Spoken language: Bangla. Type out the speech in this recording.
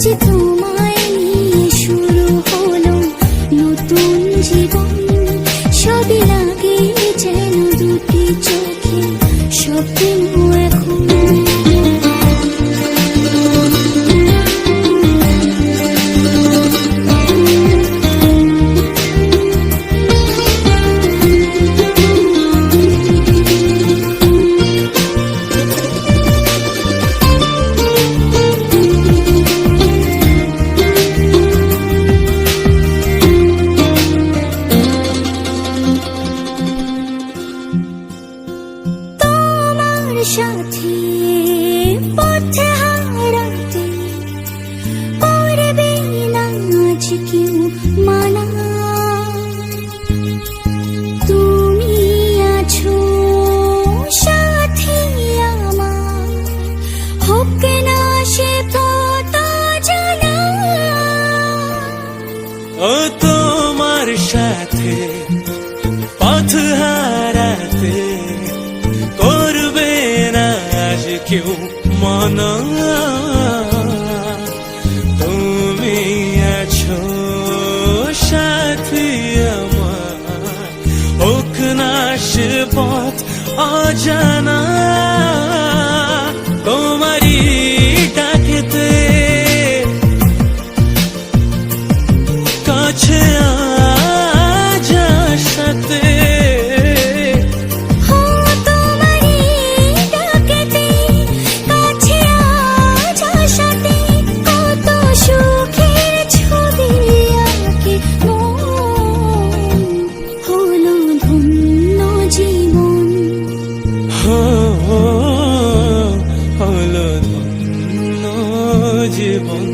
আজ তোমায় নিয়ে শুরু হলো নতুন পথে হারাতে পারবে না আজ কেউ মানা তুমি আছো সাথে আমার হোক না সে পথ জানা ও তোমার সাথে পথ হারাতে করবে না আজ কেউ মনা। তুমি আছো সাথী আমার। হোক অজানা। হলো ধন্য জীবন